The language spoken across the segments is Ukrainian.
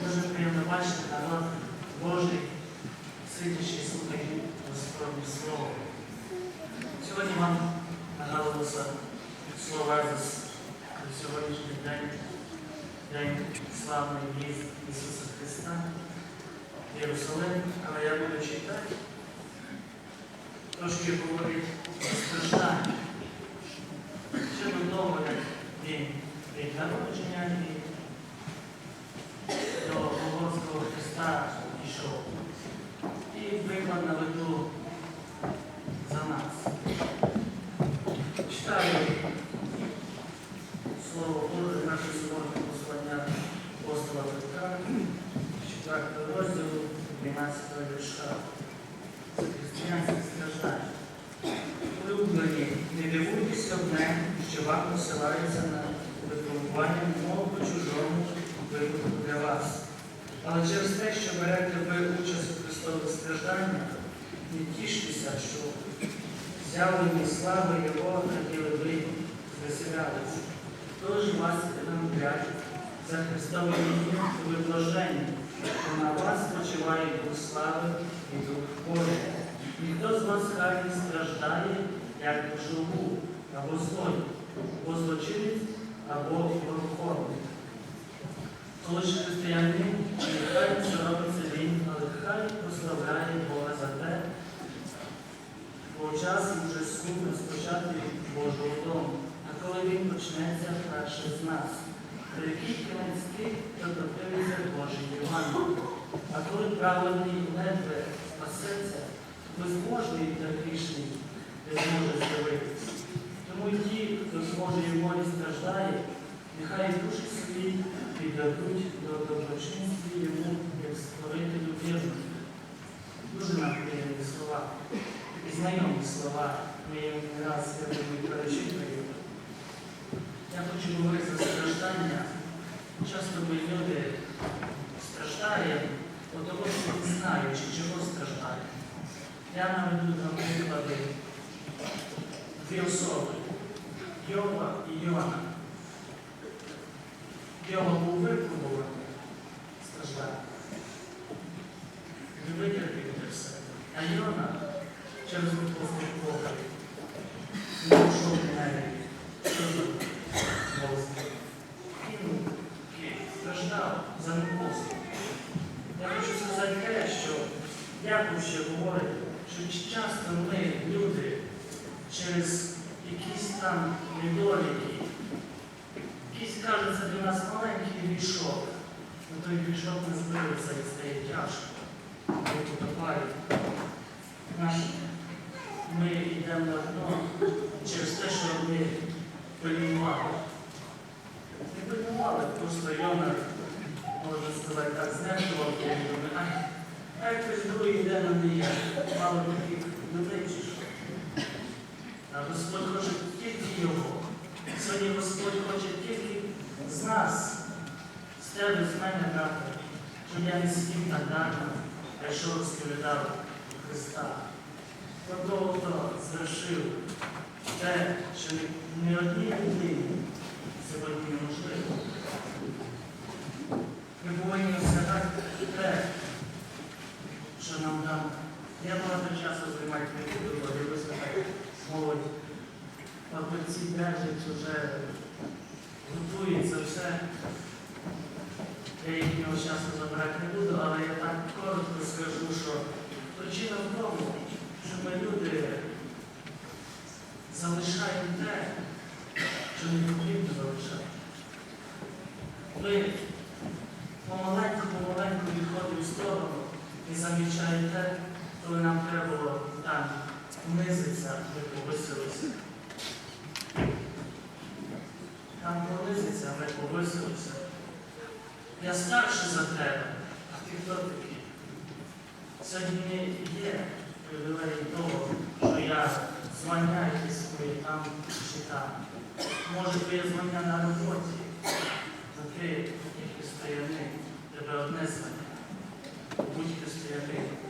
побачити народ Божий, сидячи і слухає Господнє Слово. Сьогодні вам нагадалося слова з сьогоднішній день, День славної в'їзд Ісуса Христа в Єрусалим, але я буду читати, трошки говорить страждання. Ще до того, як він від народження до Богорського Христа йшов. І приклад наведу за нас. Читаю Слово Боже, наше сьогодні послання апостола Петра, 4 розділу, 12 вірша. Це християнське страждання. Улюблені, не дивуйтеся одне, що вам посилається на випробування, мов по чужому випадку для вас. Але через те, що берете ви участь у Христових стражданнях, не тіштеся, що з'явлені слави Його хотіли ви звеселялися. Тож вас намовлять за Христове ім'я ви блаженні, що на вас почиває Дух слави і Дух Божий. Ніхто з вас хай не страждає, як живу, або злой, або злочинець, або вороховник. Коли ж християнин, нехай не соромиться він, але хай прославляє Бога за те, бо час вже суд розпочати Божого дому. А коли він почнеться перше з нас, тих, хто дотримується Божий Євангелії. А коли праведний ледве спасеться, безможний та грішний не зможе з'явитися. Тому ті, хто з Божої волі страждає, нехай душі свої віддадуть до доброчинстві йому, як створителю вірності. Дуже нам приємні слова, такі знайомі слова, ми їм не раз перечитую. Я хочу говорити за страждання. Часто ми люди страждають, того, що не знаючи, чого страждає. Я наведу на приклади дві особи Йова і Йона. Йова був випробуваний страждання. Не витерпів для себе. А Йона через випадку Бога не пішов навіть. Що зробив? Він страждав за непослух. Я хочу сказати те, що Яков ще говорить, що часто ми, люди, через якісь там недоліки, якийсь кажеться для нас маленький грішок, але той грішок не збився і стає тяжко. Ми потопаємо. Ми йдемо на дно через те, що ми пильнували. Не пильнували, просто Йона, сказати, так, знехтував, я думаю, ай, а хтось другий йде на неї, мало таких людей чи. А Господь хоче тільки його. Сьогодні Господь хоче тільки з нас, з тебе, з мене дати, щоб я не сидів так дарно, а йшов розповідав Христа. Про того, хто звершив те, що ні одній людині сьогодні неможливо. Ми повинні осягати те, що нам дано. Я багато часу займати не буду, бо дивлюся так молодь. Папиці держать вже готується все. Я їхнього часу забирати не буду, але я так коротко скажу, що причина в тому, що ми люди залишаємо те, що не потрібно залишати. Ми помаленьку-помаленьку відходимо в сторону і замічаємо те, коли нам треба було там понизитися, ми повисилися. Там понизиться, ми повисилися. Я старший за тебе, а ти хто такий? Сьогодні є привілей того, що я звання якісь свої там чи там. Може твоє звання на роботі, то ти як християнин, тебе одне звання. Будь християнин.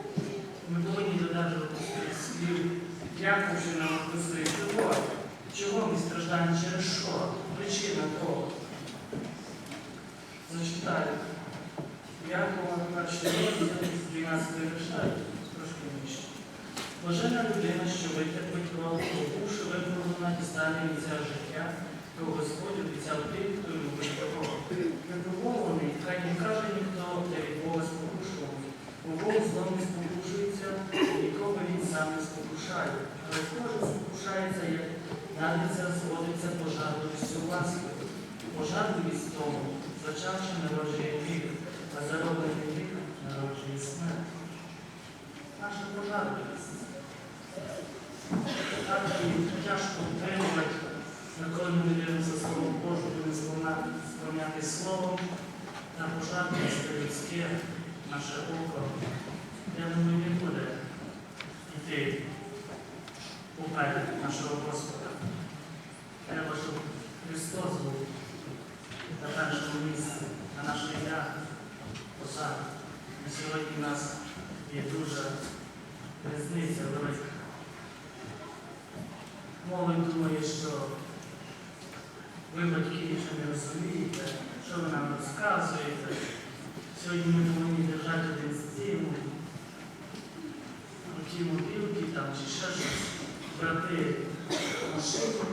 Ми повинні додержувати своїх слів, дякуючи нам описує, чого, чого ми страждаємо, через що, причина того. Зачитаю Якова, перший розділ з 12 вірша, трошки нижче. Блажена людина, що витерпить кров, побувши випробувана і стане місця життя, то Господь обіцяв тим, хто любить його. зачавши народжує вік, а зароблений вік народжує смерть. Наша пожарливість. Так і тяжко утримувати, коли ми дивимося Слово Боже, будемо сповняти, сповняти Словом та пожарливість людське, наше око, я думаю, не буде йти поперед нашого Господа. Треба, щоб Христос був на першому місці, Сьогодні в нас є дуже різниця велика. Молодь думає, що ви батьки нічого не розумієте, що ви нам розказуєте. Сьогодні ми повинні держати один стимул, ті мобілки там чи ще щось, брати машину.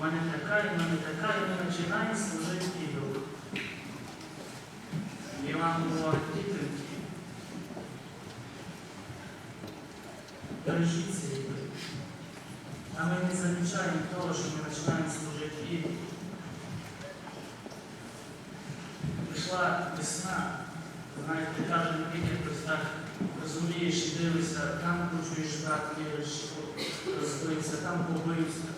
У мене така, і мене така, і ми починаємо служити ідолу. І вам говорить. Бережіть цей ідол. А ми не замічаємо того, що ми починаємо служити ідолу. Прийшла весна, знаєте, каже, якось так розумієш і дивишся, там почуєш брат віриш, розбився, там побився.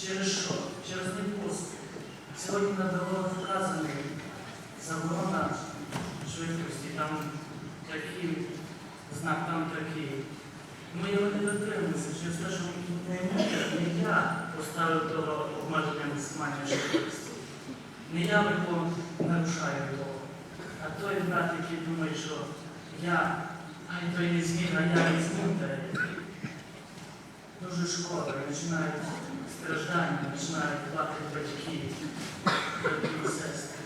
Через що? Через непослух. Сьогодні на вказаний заборона швидкості, там такий, знак там такий. Ми його не дотримуємося через те, що не не я поставив того обмеження максимальної швидкості. Не я його нарушаю того, а той брат, який думає, що я, ай той не зміг, а я візьму те. Дуже шкода, починають страждання, починають плакати батьки, брати і сестри.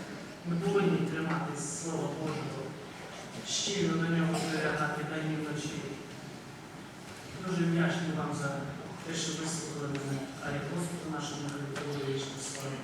Ми повинні триматись Слова Божого, щиро до нього прилягати день і вночі. Дуже вдячний вам за те, що ви слухали мене, а я Господу нашому Христу вічну славу.